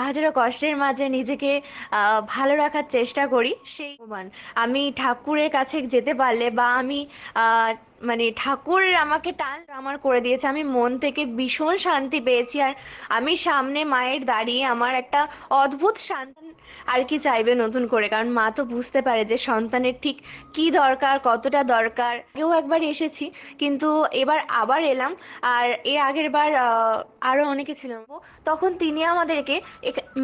হাজারো কষ্টের মাঝে নিজেকে ভালো রাখার চেষ্টা করি, সেই আমি ঠাকুরের কাছে যেতে পারলে বা আমি মানে ঠাকুর আমাকে টান আমার করে দিয়েছে। আমি মন থেকে ভীষণ শান্তি পেয়েছি আর আমি সামনে মায়ের দাঁড়িয়ে আমার একটা অদ্ভুত শান্তি আর কি চাইবে নতুন করে। কারণ মা তো বুঝতে পারে যে সন্তানের ঠিক কি দরকার কতটা দরকার। কেউ একবার এসেছি কিন্তু এবার আবার এলাম আর এর আগের বার আহ, আরও অনেকে ছিলাম তখন তিনি আমাদেরকে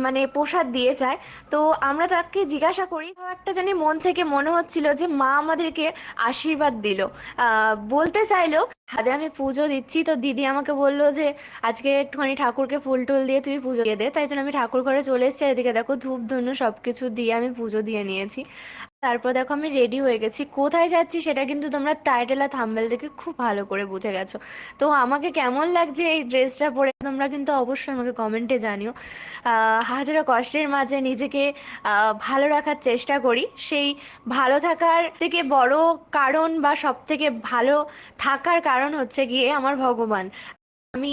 মানে প্রসাদ দিয়ে যায়। তো আমরা তাকে জিজ্ঞাসা করি একটা জানি মন থেকে মনে হচ্ছিল যে মা আমাদেরকে আশীর্বাদ দিল। আহ, বলতে চাইলো হাতে আমি পুজো দিচ্ছি, তো দিদি আমাকে বলল যে আজকে একটুখানি ঠাকুরকে ফুল টুল দিয়ে তুই পুজো দিয়ে দে। তাই জন্য আমি ঠাকুর ঘরে চলে এসেছি এদিকে দেখো ধূপ, ধুনো সব কিছু দিয়ে আমি পুজো দিয়ে নিয়েছি। তারপর দেখো আমি রেডি হয়ে গেছি। কোথায় যাচ্ছি সেটা কিন্তু তোমরা টাইটেল আর থাম্বেল দেখে খুব ভালো করে বুঝে গেছো। তো আমাকে কেমন লাগছে এই ড্রেসটা পরে তোমরা কিন্তু অবশ্যই আমাকে কমেন্টে জানিও। হাজারো কষ্টের মাঝে নিজেকে ভালো রাখার চেষ্টা করি। সেই ভালো থাকার থেকে বড় কারণ বা সব থেকে ভালো থাকার কারণ হচ্ছে গিয়ে আমার ভগবান। আমি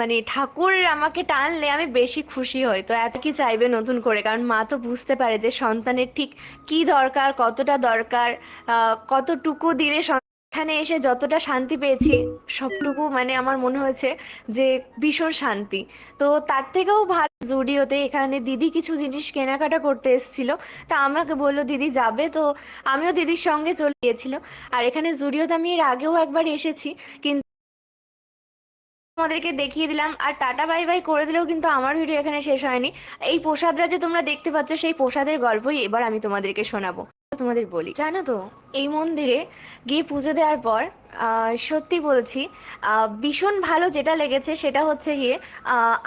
মানে ঠাকুর আমাকে টানলে আমি বেশি খুশি হই। তো এত কি চাইবে নতুন করে? কারণ মা তো বুঝতে পারে যে সন্তানের ঠিক কি দরকার, কতটা দরকার কতটুকু দিলে এখানে এসে যতটা শান্তি পেয়েছি, সবটুকু মানে আমার মনে হয়েছে যে ভীষণ শান্তি। তো তার থেকেও ভালো জুডিওতে এখানে দিদি কিছু জিনিস কেনাকাটা করতে এসেছিল। তা আমাকে বলল, দিদি যাবে তো? আমিও দিদির সঙ্গে চলে গিয়েছিলাম। আর এখানে জুডিওতে আমি এর আগেও একবার এসেছি, কিন্তু তোমাদেরকে দেখিয়ে দিলাম। আর টাটা বাই বাই করে দিলেও কিন্তু আমার ভিডিও এখানে শেষ হয়নি। এই প্রসাদরা যে তোমরা দেখতে পাচ্ছ, সেই প্রসাদের গল্পই এবার আমি তোমাদেরকে শোনাবো। তোমাদের বলি, জানো তো? এই মন্দিরে গিয়ে পুজো দেওয়ার পর সত্যি বলছি ভীষণ ভালো যেটা লেগেছে সেটা হচ্ছে গিয়ে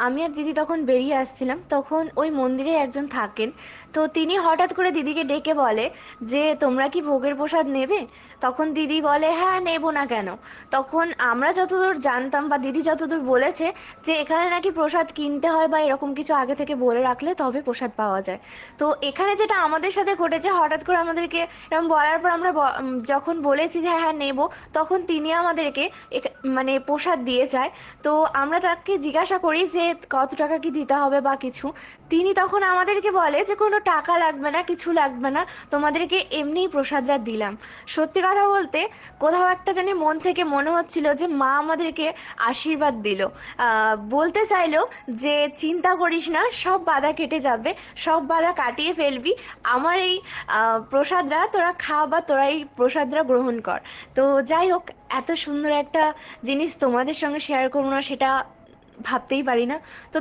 আমি আর দিদি তখন বেরিয়ে আসছিলাম, তখন ওই মন্দিরে একজন থাকেন। তো তিনি হঠাৎ করে দিদিকে ডেকে বলে যে, তোমরা কি ভোগের প্রসাদ নেবে? তখন দিদি বলে হ্যাঁ নেব না কেন। তখন আমরা যতদূর জানতাম বা দিদি যতদূর বলেছে যে, এখানে নাকি প্রসাদ কিনতে হয় বা এরকম কিছু আগে থেকে বলে রাখলে তবে প্রসাদ পাওয়া যায়। তো এখানে যেটা আমাদের সাথে ঘটেছে, হঠাৎ করে আমাদেরকে এরকম বলার পর আমরা যখন বলেছি যে হ্যাঁ নেব, তখন তিনি আমাদেরকে মানে প্রসাদ দিয়ে যায়। তো আমরা তাকে জিজ্ঞাসা করি যে, কত টাকা কি দিতে হবে বা কিছু? তিনি তখন আমাদেরকে বলে যে, কোনো টাকা লাগবে না, কিছু লাগবে না, তোমাদেরকে এমনিই প্রসাদটা দিলাম। সত্যি কথা বলতে, কোথাও একটা জানি মন থেকে মনে হচ্ছিল যে, মা আমাদেরকে আশীর্বাদ দিল। বলতে চাইলো যে, চিন্তা করিস না, সব বাধা কেটে যাবে, সব বাধা কাটিয়ে ফেলবি। আমার এই প্রসাদরা তোরা খা বা তোরা এই প্রসাদরা গ্রহণ কর। তো যাই হোক, এত সুন্দর একটা জিনিস তোমাদের সঙ্গে শেয়ার করব না, সেটা ভাবতেই পারি না। তো